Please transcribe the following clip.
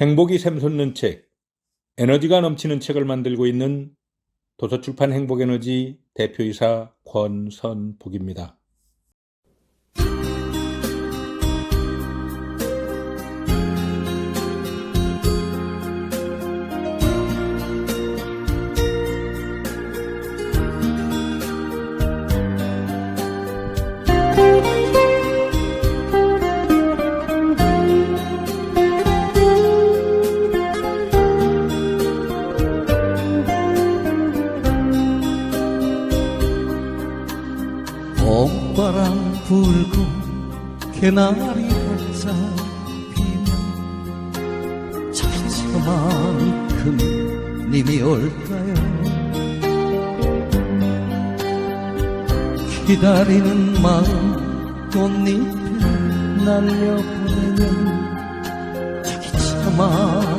행복이 샘솟는 책, 에너지가 넘치는 책을 만들고 있는 도서출판 행복에너지 대표이사 권선복입니다. 바람 불고 개나리 활짝 피면 저만큼 님이 올까요? 기다리는 마음 꽃잎에 날려보내면 저기 참아